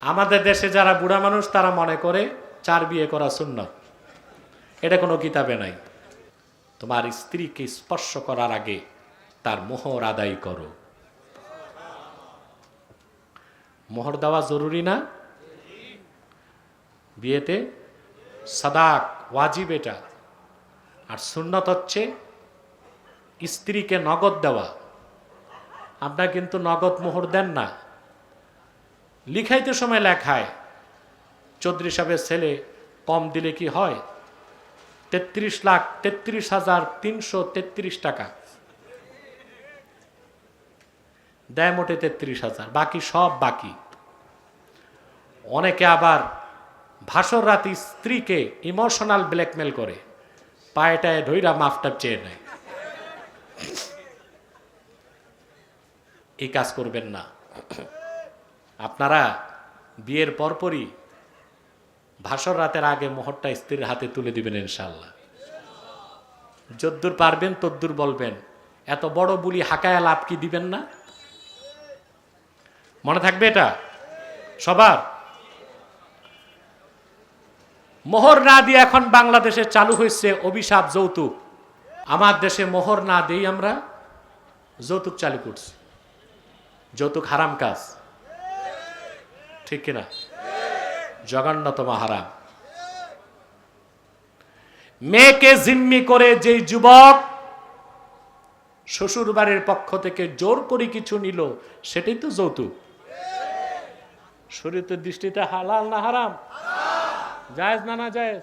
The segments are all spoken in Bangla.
আমাদের দেশে যারা বুড়া মানুষ, তারা মনে করে চার বিয়ে করা সুন্নত। এটা কোনো কিতাবে নাই। তোমার স্ত্রীকে স্পর্শ করার আগে তার মোহর আদায় করো। মোহর দেওয়া জরুরি না? বিয়েতে সাদাক ওয়াজিব এটা। আর সুন্নত হচ্ছে স্ত্রীকে নগদ দেওয়া। আপনার কিন্তু নগদ মোহর দেন না। লিখাইতে সময় লেখায়। চৌধুরী সাহেবের ছেলে কম দিলে কি হয়? তেত্রিশ লাখ তেত্রিশ হাজার তিনশো তেত্রিশ টাকা। দেয় মোটে তেত্রিশ হাজার, বাকি সব বাকি। অনেকে আবার ভাসর রাতি স্ত্রীকে ইমোশনাল ব্ল্যাকমেল করে, পায়েটায় ধৈরা মাফটা চেয়ে নেয়। এই কাজ করবেন না। আপনারা বিয়ের পরপরই ভাসর রাতের আগে মোহরটা স্ত্রীর হাতে তুলে দিবেন ইনশাল্লাহ যদ্দূর পারবেন তদ্দূর বলবেন। এত বড় বুলি হাকায়া লাভ কি দিবেন না? মনে থাকবে এটা? সবার? মোহর না দিয়ে এখন বাংলাদেশে চালু হয়েছে অভিশাপ, যৌতুক। আমার দেশে মোহর না দিই আমরা যৌতুক চালু করছি। যৌতুক হারাম কাজ। ঠিক কিনা? জঘন্যতম হারাম মেয়েকে জিম্মি করে যেই যুবক শ্বশুর বাড়ির পক্ষ থেকে জোর করে কিছু নিল, সেটাই তো যৌতুক। শরীরের দৃষ্টিতে হালাল না হারাম? জায়েজ না না জায়েজ?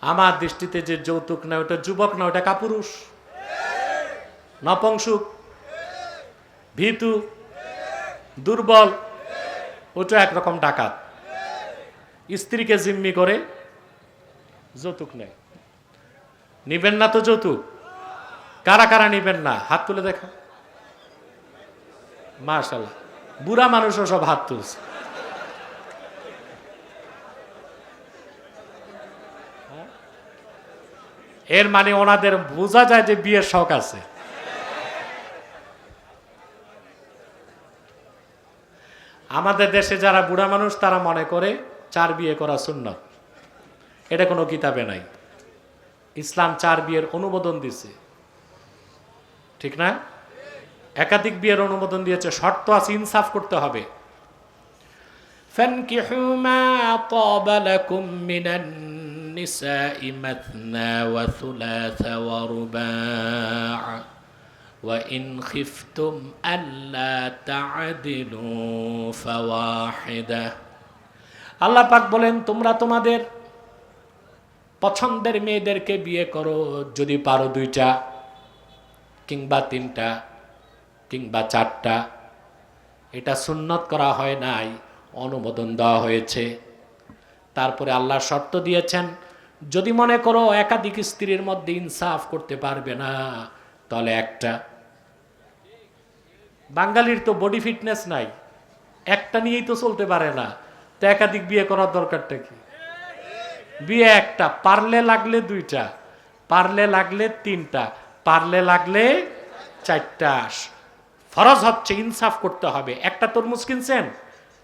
আমার দৃষ্টিতে যে যৌতুক না, ওটা যুবক না, ওটা কাপুরুষ। নপংসুক। ভীতু। দুর্বল ওটা একরকম ডাকাত। স্ত্রীকে জিম্মি করে যৌতুক নেয়। নিবেন না তো যৌতুক? কারা কারা নিবেন না? হাত তুলে দেখা। মাশাল্লাহ বুড়া মানুষও সব হাত তুলছে। হ্যাঁ? এর মানে ওনাদের বোঝা যায় যে বিয়ের শখ আছে। আমাদের দেশে যারা বুড়া মানুষ তারা মনে করে চার বিয়ে করা সুন্নত এটা কোনো কিতাবে নাই ইসলাম চার বিয়ের অনুমোদন দিছে ঠিক না একাধিক বিয়ের অনুমোদন দিয়েছে শর্ত আছে ইনসাফ করতে হবে فانكحوا ما طاب لكم من النساء مثنى وثلاث ورباع وإن خفتم ألا تعدلوا فواحدة আল্লাহ পাক বলেন তোমরা তোমাদের পছন্দের মেয়েদেরকে বিয়ে করো যদি পারো দুইটা কিংবা তিনটা কিংবা চারটা এটা সুন্নত করা হয় নাই অনুমোদন দেওয়া হয়েছে তারপরে আল্লাহ শর্ত দিয়েছেন যদি মনে করো একাধিক স্ত্রীর মধ্যে ইনসাফ করতে পারবে না তাহলে একটা। বাঙালির তো বডি ফিটনেস নাই। একটা নিয়েই তো চলতে পারে না। তো একাধিক বিয়ে করার দরকারটা কি? বিয়ে একটা, পারলে লাগলে দুইটা, পারলে লাগলে তিনটা, পারলে লাগলে চারটা ফরজ হচ্ছে ইনসাফ করতে হবে। একটা তরমুজ কিনছেন,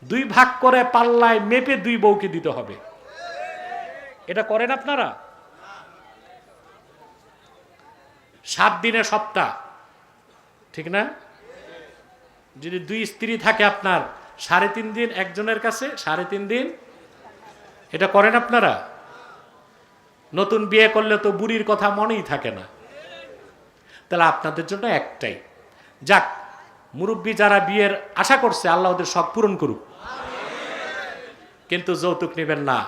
দুই ভাগ করে পাল্লায় মেপে দুই বউকে দিতে হবে। এটা করেন আপনারা? সাত দিনে সপ্তাহ। ঠিক না? যদি দুই স্ত্রী থাকে আপনার, সাড়ে তিন দিন একজনের কাছে, সাড়ে তিন দিন। এটা করেন আপনারা? নতুন বিয়ে করলে তো বুড়ির কথা মনেই থাকে না। তাহলে আপনাদের জন্য একটাই। যাক, মুরব্বী যারা বিয়ের আশা করছে, আল্লাহ ওদের সব পূরণ করুক। কিন্তু যৌতুক নেবেন না।